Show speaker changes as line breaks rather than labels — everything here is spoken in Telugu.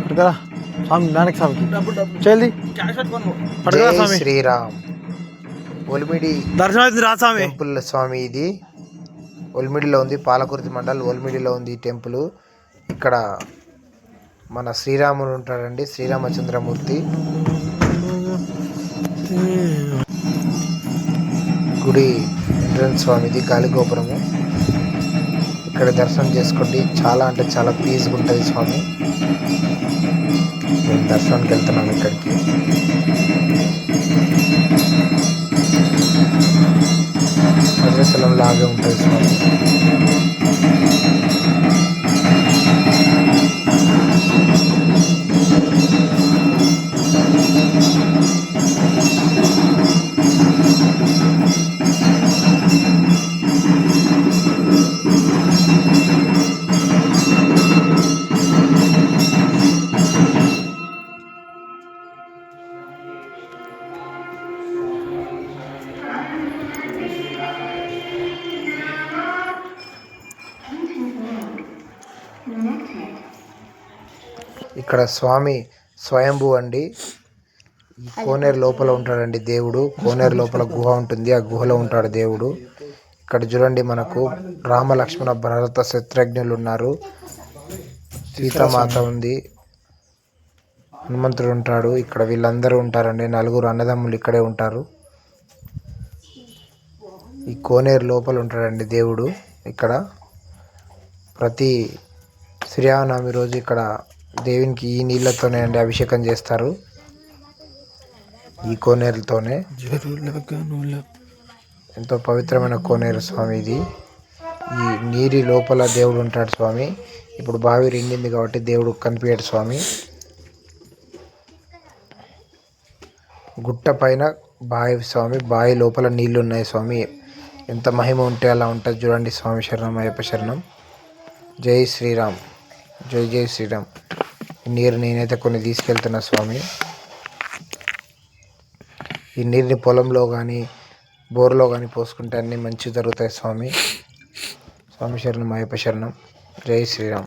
పట్టుకరా. స్వామి నానక స్వామికి. పట్టుకరా
జై
స్వామి.
శ్రీరామ్. ఒలిమిడి
దర్శనం అవుతుంది రా స్వామి.
టెంపుల్ స్వామి ఇది. ఒలిమిడిలో ఉంది పాలకుర్తి మండల్ ఒలిమిడిలో ఉంది ఈ టెంపుల్. ఇక్కడ మన శ్రీరాముడు ఉంటాడండి శ్రీరామచంద్రమూర్తి. గుడి ఎంట్రన్స్ స్వామిది గాలిగోపురము. ఇక్కడ దర్శనం చేసుకోండి. చాలా అంటే చాలా పీస్గా ఉంటుంది స్వామి. మేము దర్శనానికి వెళ్తున్నాం ఇక్కడికి. భద్రాచలం లాగే ఉంటుంది స్వామి. ఇక్కడ స్వామి స్వయంభూ అండి. ఈ కోనేరు లోపల ఉంటాడండి దేవుడు. కోనేరు లోపల గుహ ఉంటుంది. ఆ గుహలో ఉంటాడు దేవుడు. ఇక్కడ చూడండి మనకు రామ లక్ష్మణ భరత శత్రుఘ్నులు ఉన్నారు. సీతామాత ఉంది. హనుమంతుడు ఉంటాడు. ఇక్కడ వీళ్ళందరూ ఉంటారండి. నలుగురు అన్నదమ్ములు ఇక్కడే ఉంటారు. ఈ కోనేరు లోపల ఉంటాడండి దేవుడు. ఇక్కడ ప్రతి శ్రీరామనవమి రోజు ఇక్కడ దేవునికి ఈ నీళ్ళతోనే అండి అభిషేకం చేస్తారు. ఈ కోనేరుతోనే. ఎంతో పవిత్రమైన కోనేరు స్వామి ఇది ఈ నీరి లోపల దేవుడు ఉంటాడు స్వామి. ఇప్పుడు బావి రెండింది కాబట్టి దేవుడు కనిపించాడు స్వామి. గుట్ట పైన బావి స్వామి బావి లోపల నీళ్ళు ఉన్నాయి స్వామి. ఎంత మహిమ ఉంటే అలా ఉంటుంది చూడండి స్వామి శరణం అయ్యప్ప శరణం. జై శ్రీరామ్. జై జై శ్రీరామ్. ఈ నీరు నేనైతే కొన్ని తీసుకెళ్తున్నా స్వామి. ఈ నీరుని పొలంలో కానీ బోర్లో కానీ పోసుకుంటే అన్నీ మంచి జరుగుతాయి స్వామి. స్వామి శరణం అయ్యప్ప శరణం. జై శ్రీరామ్.